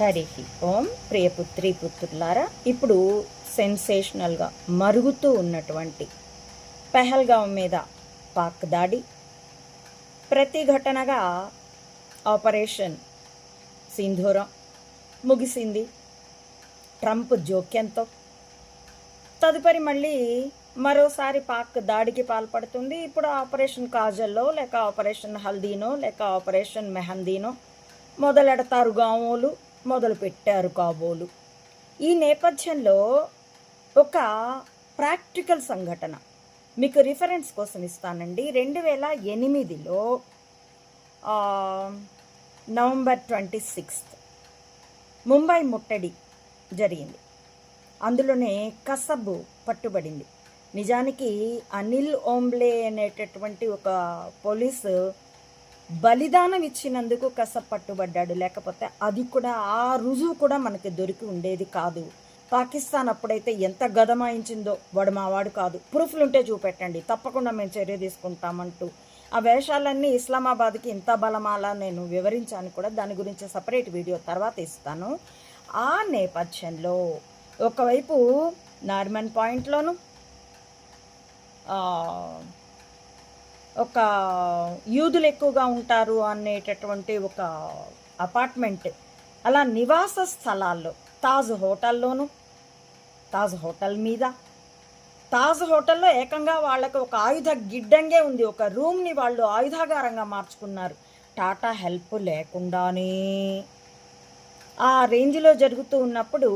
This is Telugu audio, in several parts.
హరి ఓం. ప్రియపుత్రి పుత్రులారా ఇప్పుడు సెన్సేషనల్గా మరుగుతూ ఉన్నటువంటి పెహల్గాం మీద పాక్ దాడి ప్రతిఘటనగా ఆపరేషన్ సింధూరం ముగిసింది. ట్రంప్ జోక్యంతో తదుపరి మళ్ళీ మరోసారి పాక్ దాడికి పాల్పడుతుంది. ఇప్పుడు ఆపరేషన్ కాజల్లో లేక ఆపరేషన్ హల్దీనో లేక ఆపరేషన్ మెహందీనో మొదలెడతారు గామోలు. మొదలు పెట్టారు కాబోలు. ఈ నేపథ్యంలో ఒక ప్రాక్టికల్ సంఘటన మీకు రిఫరెన్స్ కోసం ఇస్తానండి. రెండు వేల ఎనిమిదిలో నవంబర్ ట్వంటీ సిక్స్త్ ముంబై ముట్టడి జరిగింది. అందులోనే కసబు పట్టుబడింది. నిజానికి అనిల్ ఓంబ్లే అనేటటువంటి ఒక పోలీసు బలిదానం ఇచ్చినందుకు కసబ్ పట్టుబడ్డాడు. లేకపోతే అది కూడా ఆ రుజువు కూడా మనకి దొరికి ఉండేది కాదు. పాకిస్తాన్ అప్పుడైతే ఎంత గదమాయించిందో వాడు మావాడు కాదు. ప్రూఫ్లు ఉంటే చూపెట్టండి. తప్పకుండా మేము చర్య తీసుకుంటామంటూ. ఆ వేషాలన్నీ ఇస్లామాబాద్కి ఇంత బలమాలా నేను వివరించాను కూడా. దాని గురించి సపరేట్ వీడియో తర్వాత ఇస్తాను. ఆ నేపథ్యంలో ఒకవైపు నార్మన్ పాయింట్లోను ఒక యూదులు ఎక్కువగా ఉంటారు అనేటటువంటి ఒక అపార్ట్మెంట్ అలా నివాస స్థలాల్లో తాజ్ హోటల్లోను తాజ్ హోటల్ మీద తాజ్ హోటల్లో ఏకంగా వాళ్ళకి ఒక ఆయుధ గిడ్డంగే ఉంది. ఒక రూమ్ని వాళ్ళు ఆయుధాగారంగా మార్చుకున్నారు. టాటా హెల్ప్ లేకుండానే. ఆ రేంజ్లో జరుగుతూ ఉన్నప్పుడు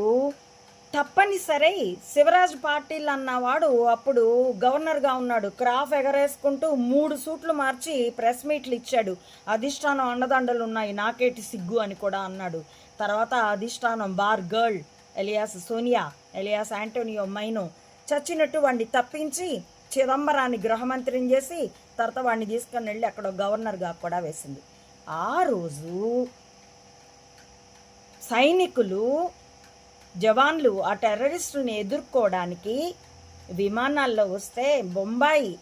తప్పనిసరి శివరాజ్ పాటిల్ అన్నవాడు అప్పుడు గవర్నర్గా ఉన్నాడు. క్రాఫ్ ఎగరేసుకుంటూ మూడు సూట్లు మార్చి ప్రెస్ మీట్లు ఇచ్చాడు. అధిష్టానం అండదండలు ఉన్నాయి. నాకేటి సిగ్గు అని కూడా అన్నాడు. తర్వాత అధిష్టానం bar girl alias Sonia alias Antonio Maino చచ్చినట్టు వాడిని తప్పించి చిదంబరాన్ని గృహమంత్రిని చేసి తర్వాత వాడిని తీసుకుని వెళ్ళి అక్కడ గవర్నర్గా కూడా వేసింది. ఆ రోజు సైనికులు జవాన్లు ఆ టెర్రరిస్టుని ఎదుర్కోవడానికి విమానాల్లో వస్తే బొంబాయి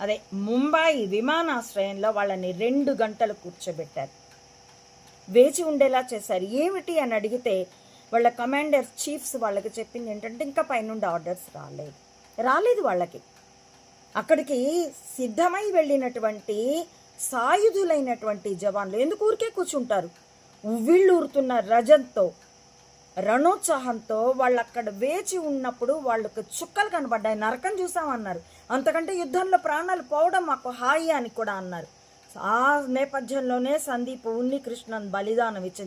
అదే ముంబాయి విమానాశ్రయంలో వాళ్ళని రెండు గంటలు కూర్చోబెట్టారు. వేచి ఉండేలా చేశారు. ఏమిటి అని అడిగితే వాళ్ళ కమాండర్ చీఫ్స్ వాళ్ళకి చెప్పింది ఏంటంటే ఇంకా పైనుండి ఆర్డర్స్ రాలేదు. రాలేదు వాళ్ళకి. అక్కడికి సిద్ధమై వెళ్ళినటువంటి సాయుధులైనటువంటి జవాన్లు ఎందుకు ఊరికే కూర్చుంటారు? ఉవ్విళ్ళూరుతున్న రజంతో రణోత్సాహంతో వాళ్ళు అక్కడ వేచి ఉన్నప్పుడు వాళ్ళకు చుక్కలు కనబడ్డాయి. నరకం చూసామన్నారు అంతకంటే యుద్ధంలో ప్రాణాలు పోవడం మాకు హాయి అని కూడా అన్నారు. ఆ నేపథ్యంలోనే సందీప్ ఉన్ని కృష్ణన్ బలిదానం ఇచ్చింది.